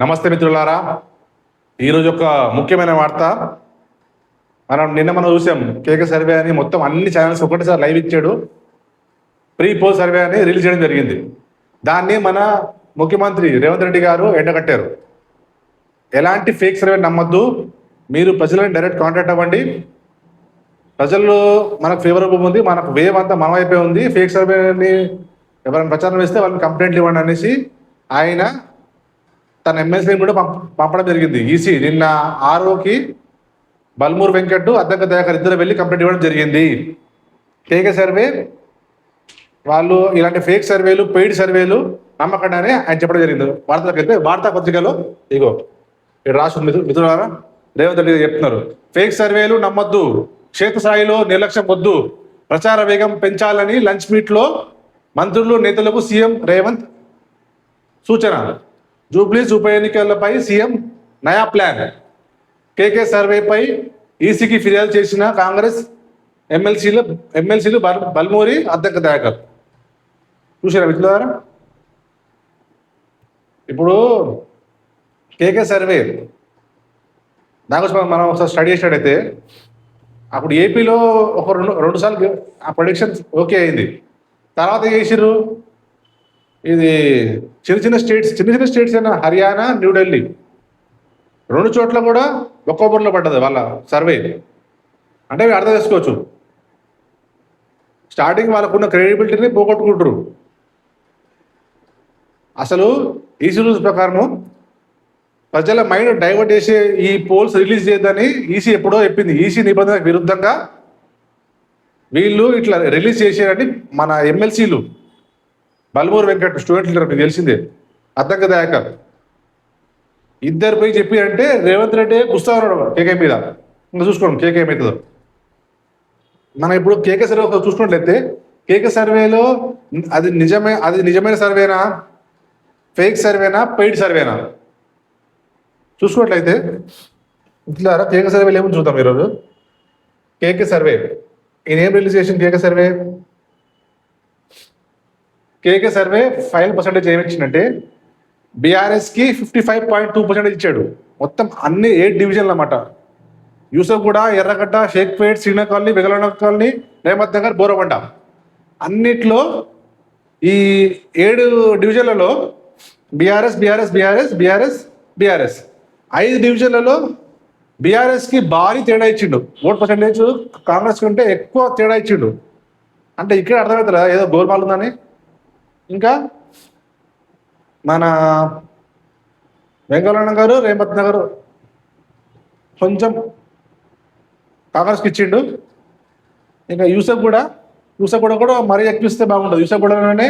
నమస్తే మిత్రులారా. ఈరోజు ఒక ముఖ్యమైన వార్త. మనం నిన్న మనం చూసాం కేక సర్వే అని మొత్తం అన్ని ఛానల్స్ ఒకటిసారి లైవ్ ఇచ్చాడు. ప్రీ పోల్ సర్వే అని రిలీజ్ చేయడం జరిగింది. దాన్ని మన ముఖ్యమంత్రి రేవంత్ రెడ్డి గారు ఎండగట్టారు. ఎలాంటి ఫేక్ సర్వే నమ్మొద్దు. మీరు ప్రజలను డైరెక్ట్ కాంటాక్ట్ అవ్వండి. ప్రజల్లో మనకు ఫేవరబుల్ ఉంది మనకు వేవ్ అంతా మన వైపే ఉంది. ఫేక్ సర్వేని ఎవరైనా ప్రచారం వేస్తే వాళ్ళని కంప్లైంట్లు ఇవ్వండి అనేసి ఆయన తన ఎమ్మెల్సీని కూడా పంప పంపడం జరిగింది. ఈసీ నిన్న ఆర్ఓకి బల్మూర్ వెంకట్ అద్దక దయాకర్ ఇద్దరు వెళ్ళి కంప్లైంట్ ఇవ్వడం జరిగింది. కేక సర్వే వాళ్ళు ఇలాంటి ఫేక్ సర్వేలు పెయిడ్ సర్వేలు నమ్మకండి అని ఆయన చెప్పడం జరిగింది. వార్తలకు వెళ్తే వార్తా పత్రికలో ఇగో ఇక్కడ రాసు మిత్రు మిత్రులారా రేవంత్ రెడ్డి చెప్తున్నారు. ఫేక్ సర్వేలు నమ్మొద్దు క్షేత్రస్థాయిలో నిర్లక్ష్యం వద్దు ప్రచార వేగం పెంచాలని లంచ్ మీట్లో మంత్రులు నేతలకు సీఎం రేవంత్ సూచన. జూబ్లీస్ ఉప ఎన్నికలపై సీఎం నయా ప్లాన్. కేకే సర్వేపై ఈసీకి ఫిర్యాదు చేసిన కాంగ్రెస్ ఎమ్మెల్సీలు ఎమ్మెల్సీలు బల్ బల్మూరి అద్దెక దయాకర్ చూసారా మిత్రులారా? ఇప్పుడు కేకే సర్వే. దానికోసం మనం ఒకసారి స్టడీ చేసినట్టయితే అప్పుడు ఏపీలో ఒక రెండు రెండు సార్లు ఆ ప్రొడిక్షన్ ఓకే అయింది. తర్వాత చేసిర్రు? ఇది చిన్న చిన్న స్టేట్స్ చిన్న చిన్న స్టేట్స్ అయినా హర్యానా న్యూఢిల్లీ రెండు చోట్ల కూడా ఒక్కొక్కరిలో పడ్డది వాళ్ళ సర్వే. అంటే మీరు అర్థం చేసుకోవచ్చు. స్టార్టింగ్ వాళ్ళకున్న క్రెడిబిలిటీని పోగొట్టుకుంటారు. అసలు ఈసీ రూల్స్ ప్రకారము ప్రజల మైండ్ డైవర్ట్ చేసే ఈ పోల్స్ రిలీజ్ చేయద్దని ఈసీ ఎప్పుడో చెప్పింది. ఈసీ నిబంధనకు విరుద్ధంగా వీళ్ళు ఇట్లా రిలీజ్ చేశారని మన ఎమ్మెల్సీలు బలమూరు వెంకట స్టూడెంట్ లీడర్ మీకు తెలిసిందే. కదా దయాకర్. ఇద్దరు పోయి చెప్పి అంటే రేవంత్ రెడ్డి పుస్తకం ఉన్నాడు కేకే మీద. ఇంకా చూసుకోండి కేకే ఏమవుతుందో మనం ఇప్పుడు కేకే సర్వే ఒకసారి చూసుకున్నట్లయితే కేకే సర్వేలో అది నిజమే అది నిజమైన సర్వేనా? ఫేక్ సర్వేనా? పెయిడ్ సర్వేనా? చూసుకున్నట్లయితే ఇట్లా కేకే సర్వేలు ఏమని చూద్దాం ఈరోజు? KK survey. ఈయన ఏం రిలీజ్ చేసిన KK survey? KK survey five percentage ఏమిచ్చిందంటే బీఆర్ఎస్కి fifty five point two percentage ఇచ్చాడు. మొత్తం అన్ని ఎయిట్ డివిజన్లు అన్నమాట. యూసఫ్ కూడా ఎర్రగడ్డ షేక్పేట్ శ్రీనగర్ కాలనీ వెగలన కాలనీ రేమత్ నగర్ బోరబండ. అన్నిట్లో ఈ ఏడు డివిజన్లలో BRS BRS BRS BRS BRS. ఐదు డివిజన్లలో బీఆర్ఎస్కి భారీ తేడా ఇచ్చిండు. ఓట్ పర్సంటేజ్ కాంగ్రెస్ కంటే ఎక్కువ తేడా ఇచ్చిండు. అంటే ఇక్కడ అర్థమవుతుందా ఏదో గోల్మాల్ ఉందని? ఇంకా మన వెంకటరమణ గారు రేమత్ నగర్ కొంచెం కాంగ్రెస్కి ఇచ్చిండు ఇంకా యూసఫ్ కూడా యూసఫ్ కూడా కూడా మరీ ఎక్కిస్తే బాగుంటుంది. యూసఫ్ కూడానే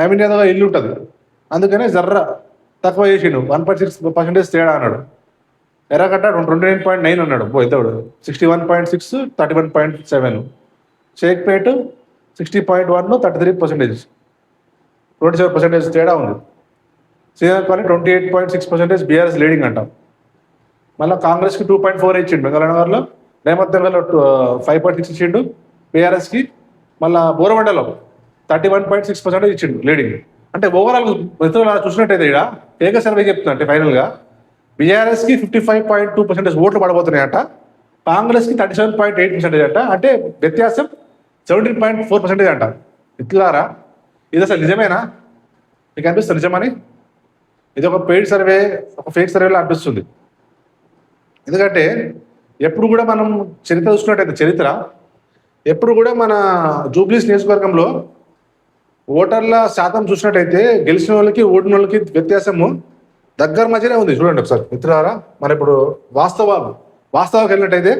నవీన్ యాదవ్ ఇల్లు ఉంటుంది. అందుకనే జర్ర తక్కువ చేసిండు. వన్ పాయింట్ సిక్స్ పర్సెంటేజ్ తేడా అన్నాడు. Erragadda twenty nine point nine అన్నాడు. పో sixty one point six thirty one point seven. Shaikpet sixty point one thirty three percentage. Twenty seven percentage తేడా ఉంది. Srinagar colony twenty eight point six percentage BRS leading అంటాం. మళ్ళీ కాంగ్రెస్కి two point four ఇచ్చిండు. బెంగళూరులో రేమత్ five point six ఇచ్చిండు. బీఆర్ఎస్కి మళ్ళీ బోరమండలో thirty one point six percentage ఇచ్చిండు లీడింగ్ అంటే ఓవరాల్ మిత్రులు చూసినట్టయితే ఇక్కడ ఏక సర్వే చెప్తున్నా అంటే ఫైనల్గా. బీఆర్ఎస్కి fifty five point two percentage ఓట్లు పడబోతున్నాయట. కాంగ్రెస్కి thirty seven point eight percentage అంట. అంటే వ్యత్యాసం సెవెంటీన్ పాయింట్ ఫోర్ పర్సెంటేజ్ అంట. ఇట్లారా ఇది అసలు నిజమేనా? మీకు అనిపిస్తుంది నిజమని ఇది ఒక పెయిడ్ సర్వే ఒక ఫేక్ సర్వేలో అనిపిస్తుంది. ఎందుకంటే ఎప్పుడు కూడా మనం చరిత్ర చూసుకున్నట్టయితే చరిత్ర ఎప్పుడు కూడా మన జూబ్లీస్ నియోజకవర్గంలో ఓటర్ల శాతం చూసినట్టయితే గెలిచిన వాళ్ళకి ఓడిన వాళ్ళకి వ్యత్యాసము దగ్గర మధ్యనే ఉంది. చూడండి ఒకసారి మిత్రులారా మరి ఇప్పుడు వాస్తవాలు. వాస్తవానికి వెళ్ళినట్టయితే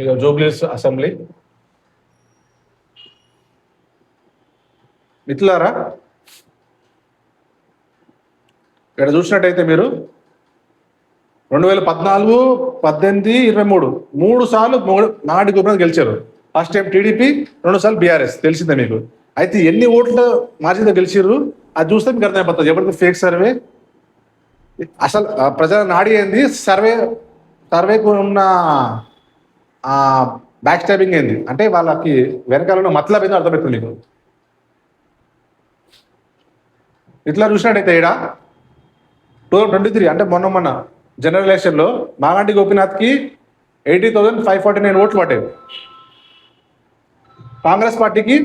ఇక జూబ్లీస్ అసెంబ్లీ. మిత్రులారా ఇక్కడ చూసినట్టయితే మీరు రెండు వేల పద్నాలుగు పద్దెనిమిది ఇరవై మూడు మూడు సార్లు నాటి గుప్పిన గెలిచారు. ఫస్ట్ టైం టీడీపీ రెండు సార్లు బీఆర్ఎస్ తెలిసిందే మీకు. అయితే ఎన్ని ఓట్ల మార్జిన్తో గెలిచారు అది చూస్తే మీకు అర్థమైపోతుంది. ఎవరికి ఫేక్ సర్వే అసలు ప్రజల నాడి ఏంది? సర్వే సర్వేకు ఉన్న బ్యాక్ స్టాబింగ్ ఏంది? అంటే వాళ్ళకి వెనకాల మతలబ్ ఏందో అర్థమవుతుంది నీకు. ఇట్లా చూసినట్టయితే ఈడ టూ ట్వంటీ త్రీ అంటే మొన్న మొన్న జనరల్ ఎలక్షన్లో Maganti గోపీనాథ్కి eighty thousand five forty nine ఓట్లు పట్టాయి కాంగ్రెస్ పార్టీకి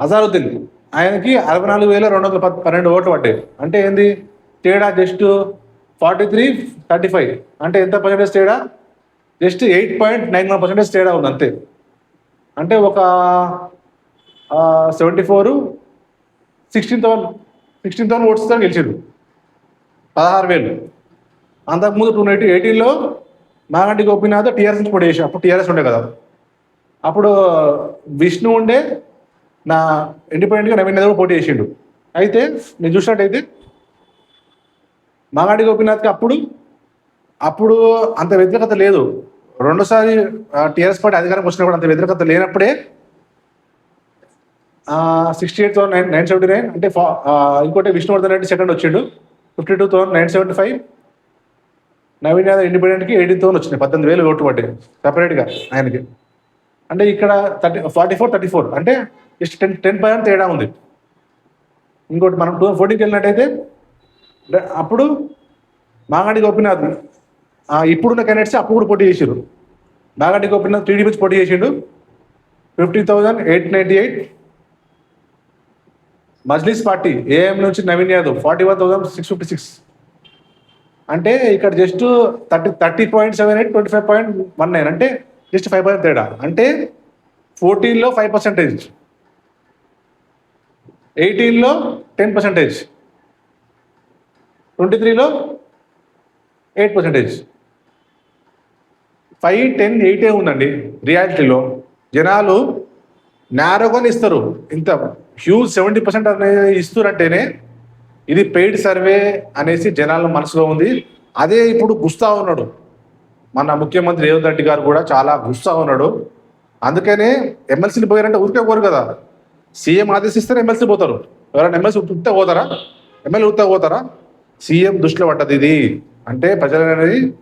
అజారుద్దీన్ ఆయనకి అరవై నాలుగు వేల రెండు వందల పన్నెండు ఓట్లు పట్టాయి అంటే ఏంది? తేడా just forty three thirty five. అంటే ఎంత పర్సెంటేజ్ తేడా? Just eight point nine one percentage తేడా ఉంది అంతే. అంటే ఒక seventy four sixteen thousand sixteen thousand ఓట్స్తో గెలిచిండు పదహారు వేలు. అంతకుముందు టూ నైన్టీ ఎయిటీన్లో నాగంటి గోపీనాథ్ టీఆర్ఎస్ నుంచి పోటీ చేసి అప్పుడు టీఆర్ఎస్ ఉండే కదా. అప్పుడు విష్ణు ఉండే నా ఇండిపెండెంట్గా నవీన్ కూడా పోటీ చేసిండు. అయితే నేను చూసినట్టయితే మాగాడి గోపీనాథ్కి అప్పుడు అప్పుడు అంత వ్యతిరేకత లేదు. రెండోసారి టీఆర్ఎస్ పార్టీ అధికారంకి వచ్చినప్పుడు అంత వ్యతిరేకత లేనప్పుడే sixty eight thousand nine nine seventy nine అంటే ఇంకోటి విష్ణువర్ధన్ రెడ్డి సెకండ్ వచ్చిండు. Fifty two thousand nine seventy five Naveen Yadav ఇండిపెండెంట్కి eighteen thousand వచ్చింది. పద్దెనిమిది వేలు ఓటు పడ్డాయి సపరేట్గా ఆయనకి. అంటే ఇక్కడ thirty forty four thirty four అంటే జస్ట్ టెన్ టెన్ పర్సెంట్ తేడా ఉంది. ఇంకోటి మనం టూ ఫోర్టీకి వెళ్ళినట్టయితే అప్పుడు మాగాడి గోపినాథ్ ఇప్పుడున్న క్యాండిడేట్స్ అప్పుడు కూడా పోటీ చేసారు మాగాడి గోపీనాథ్ టీడీపీ నుంచి పోటీ చేసిండు. Fifty thousand eight ninety eight Majlis party AM నుంచి Naveen Yadav forty one thousand six fifty six అంటే ఇక్కడ just thirty thirty point seven eight twenty five point one nine అంటే జస్ట్ ఫైవ్ పర్సెంట్ తేడా. అంటే ఫోర్టీన్లో ఫైవ్ పర్సెంటేజ్ ఎయిటీన్లో ten percentage twenty త్రీలో eight percentage five ten ఎయిటే ఉందండి రియాలిటీలో. జనాలు నేరోగానే ఇస్తారు. ఇంత హ్యూజ్ సెవెంటీ పర్సెంట్ అనేది ఇస్తున్నట్టేనే ఇది పెయిడ్ సర్వే అనేసి జనాల మనసులో ఉంది. అదే ఇప్పుడు గుస్తా ఉన్నాడు. మన ముఖ్యమంత్రి రేవంత్ రెడ్డి గారు కూడా చాలా గుస్తా ఉన్నాడు. అందుకనే ఎమ్మెల్సీలు పోయారంటే ఊరికే పోరు కదా. సీఎం ఆదేశిస్తేనే ఎమ్మెల్సీ పోతారు. ఎవరైనా ఎమ్మెల్సీ ఉత్తే పోతారా? ఎమ్మెల్యే ఉత్తే పోతారా? సీఎం దృష్టిలో పడ్డది ఇది. అంటే ప్రజలనేది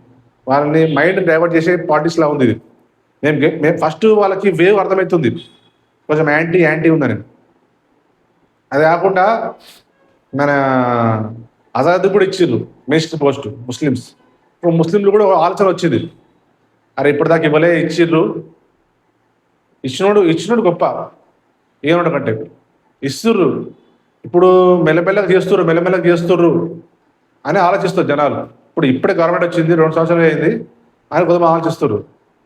వాళ్ళని మైండ్ డైవర్ట్ చేసే పార్టీస్ లా ఉంది ఇది. మేము గె- మేము ఫస్ట్ వాళ్ళకి వేవ్ అర్థమవుతుంది కొంచెం యాంటీ యాంటీ ఉందని. అది కాకుండా మన ఆజాద్ కూడా ఇచ్చిర్రు మినిస్టర్ పోస్ట్ ముస్లిమ్స్ ఇప్పుడు ముస్లింలు కూడా ఒక ఆలోచన వచ్చింది. అరే ఇప్పటిదాకా ఇవ్వలే ఇచ్చిర్రు ఇచ్చినోడు ఇచ్చినోడు గొప్ప. ఏమన్నాడు కంటే? ఇస్తుర్రు. ఇప్పుడు మెల్లమెల్లగా చేస్తుర్రు మెల్లమెల్లగా చేస్తుర్రు అని ఆలోచిస్తారు జనాలు. ఇప్పుడు ఇప్పుడే గవర్నమెంట్ వచ్చింది రెండు సంవత్సరాలు అయింది. అని కొంతమంది ఆలోచిస్తారు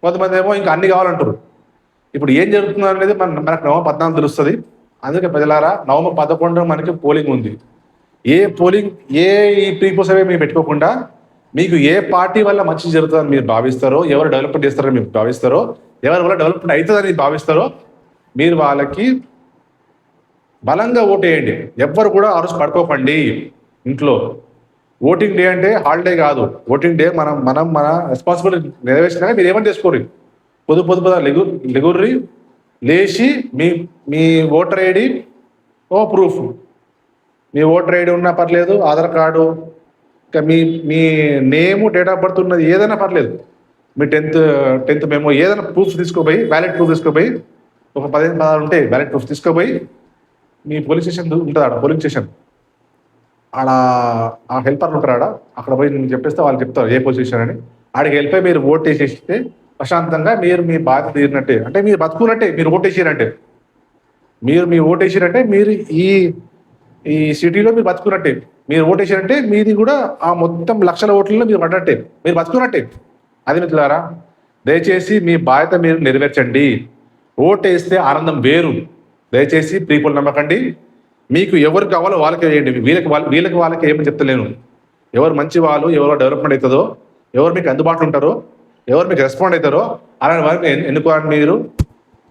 కొంతమంది ఏమో ఇంకా అన్ని కావాలంటారు ఇప్పుడు ఏం జరుగుతుంది అనేది మన మనకు నవంబర్ పద్నాలుగు తెలుస్తుంది. అందుకే ప్రజలారా నవంబర్ పదకొండు మనకి పోలింగ్ ఉంది. ఏ పోలింగ్ ఏ ఈ పీపుల్స్ అవి మీరు పెట్టుకోకుండా మీకు ఏ పార్టీ వల్ల మంచి జరుగుతుందని మీరు భావిస్తారో ఎవరు డెవలప్మెంట్ చేస్తారని మీరు భావిస్తారో ఎవరి వల్ల డెవలప్మెంట్ అవుతుందని భావిస్తారో మీరు వాళ్ళకి బలంగా ఓటేయండి. ఎవ్వరు కూడా ఆ రోజు పడుకోకండి ఇంట్లో. ఓటింగ్ డే అంటే హాలిడే కాదు. ఓటింగ్ డే మనం మనం మన రెస్పాన్సిబిలిటీ నెరవేర్చినాక మీరు ఏమని చేసుకోరు? పొద్దు పొద్దు పొద్దు లెగు లేచి మీ మీ ఓటర్ ఐడి ఓ ప్రూఫ్ మీ ఓటర్ ఐడి ఉన్నా పర్లేదు ఆధార్ కార్డు ఇంకా మీ మీ నేము డేట్ ఆఫ్ బర్త్ ఉన్నది ఏదైనా పర్లేదు. మీ టెన్త్ టెన్త్ మేము ఏదైనా ప్రూఫ్ తీసుకోపోయి వ్యాలెట్ ప్రూఫ్ తీసుకోపోయి ఒక పదిహేను పదహారు ఉంటాయి వ్యాలెట్ ప్రూఫ్ తీసుకోపోయి మీ పోలీస్ స్టేషన్ ఉంటుంది ఆడ పోలింగ్ స్టేషన్. ఆడ ఆ హెల్పర్లు ఉంటారు ఆడ అక్కడ పోయి నేను చెప్పేస్తే వాళ్ళు చెప్తారు ఏ పొజిషన్ అని. ఆడికి వెళ్ళిపోయి మీరు ఓట్ వేసేస్తే ప్రశాంతంగా మీరు మీ బాధ్యత తీరినట్టే. అంటే మీరు బతుకున్నట్టే మీరు ఓట్ వేసారంటే మీరు మీ ఓట్ వేసారంటే మీరు ఈ ఈ సిటీలో మీరు బతుకున్నట్టే. మీరు ఓట్ వేసారంటే మీది కూడా ఆ మొత్తం లక్షల ఓట్లలో మీరు పడ్డట్టే. మీరు బతుకున్నట్టే. అది మిత్రులారా దయచేసి మీ బాధ్యత మీరు నెరవేర్చండి. ఓట్ వేస్తే ఆనందం వేరు. దయచేసి ప్రీపుల్ నమ్మకండి. మీకు ఎవరు కావాలో వాళ్ళకి వేయండి వీళ్ళకి వాళ్ళ వీళ్ళకి వాళ్ళకి ఏమని చెప్తలేను. ఎవరు మంచి వాళ్ళు ఎవరు డెవలప్మెంట్ అవుతుందో ఎవరు మీకు అందుబాటులో ఉంటారో ఎవరు మీకు రెస్పాండ్ అవుతారో అలాంటి వారిని ఎన్నుకోవాలని మీరు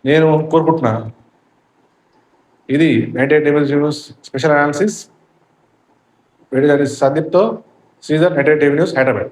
నేను కోరుకుంటున్నాను ఇది ninety eight news special analysis సందీప్తో season ninety eight news Hyderabad